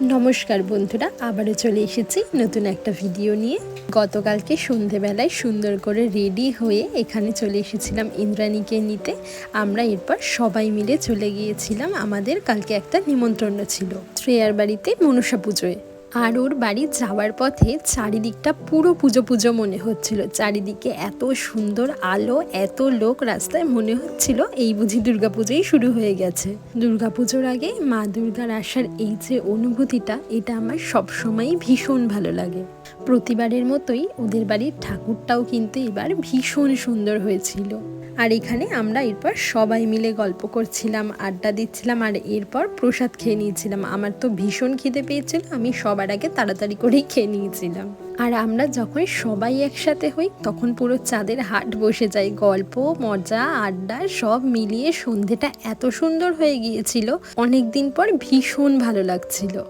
নমস্কার বন্ধুরা, আবারও চলে এসেছি নতুন একটা ভিডিও নিয়ে। গতকালকে সন্ধেবেলায় সুন্দর করে রেডি হয়ে এখানে চলে এসেছিলাম ইন্দ্রাণীকে নিতে। আমরা এরপর সবাই মিলে চলে গিয়েছিলাম, আমাদের কালকে একটা নিমন্ত্রণ ছিল, শ্রেয়ার বাড়িতে মনসা পুজোয়। আর ওর বাড়ি যাওয়ার পথে চারিদিকটা পুরো পুজো পুজো মনে হচ্ছিল। চারিদিকে এত সুন্দর আলো, এত লোক, রাস্তায় মনে হচ্ছিল এই বুঝি দুর্গাপুজোই শুরু হয়ে গেছে। দুর্গাপুজোর আগে মা দুর্গার আসার এই যে অনুভূতিটা, এটা আমার সবসময়ই ভীষণ ভালো লাগে। প্রতিবারের মতোই ওদের বাড়ির ঠাকুরটাও কিন্তু এবার ভীষণ সুন্দর হয়েছিল। আর এখানে আমরা এরপর সবাই মিলে গল্প করছিলাম, আড্ডা দিচ্ছিলাম আর এরপর প্রসাদ খেয়ে নিয়েছিলাম। আমার তো ভীষণ খিদে পেয়েছিল, আমি সবার আগে তাড়াতাড়ি করেই খেয়ে নিয়েছিলাম। আর আমরা যখন সবাই একসাথে হই, তখন পুরো চাঁদের হাট বসে যায়। গল্প, মজা, আড্ডা সব মিলিয়ে সন্ধেটা এত সুন্দর হয়ে গিয়েছিল অনেক দিন পর ভীষণ ভালো লাগছিল।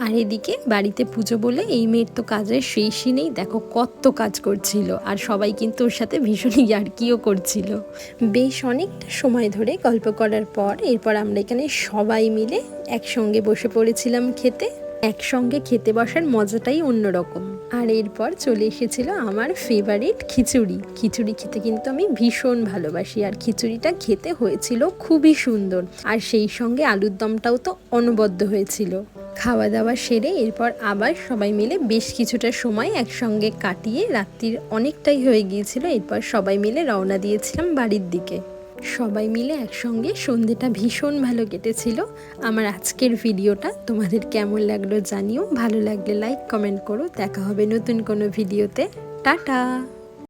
আর এদিকে বাড়িতে পুজো বলে এই মেয়ের তো কাজের শেষই নেই, দেখো কত কাজ করছিল। আর সবাই কিন্তু ওর সাথে ভীষণ ইয়ার্কিও করছিল। বেশ অনেকটা সময় ধরে গল্প করার পর এরপর আমরা এখানে সবাই মিলে একসঙ্গে বসে পড়েছিলাম খেতে। একসঙ্গে খেতে বসার মজাটাই অন্যরকম। আর এরপর চলে এসেছিল আমার ফেভারিট খিচুড়ি। খিচুড়ি খেতে কিন্তু আমি ভীষণ ভালোবাসি আর খিচুড়িটা খেতে হয়েছিল খুবই সুন্দর। আর সেই সঙ্গে আলুর দমটাও তো অনবদ্য হয়েছিল। খাওয়া দাওয়া সেরে এরপর আবার সবাই মিলে বেশ কিছুটা সময় একসঙ্গে কাটিয়ে রাত্রির অনেকটাই হয়ে গিয়েছিল। এরপর সবাই মিলে রওনা দিয়েছিলাম বাড়ির দিকে। সবাই মিলে একসঙ্গে সন্ধেটা ভীষণ ভালো কেটেছিল। আমার আজকের ভিডিওটা তোমাদের কেমন লাগল জানিও। ভালো লাগলে লাইক কমেন্ট করো। দেখা হবে নতুন কোনো ভিডিওতে। টাটা!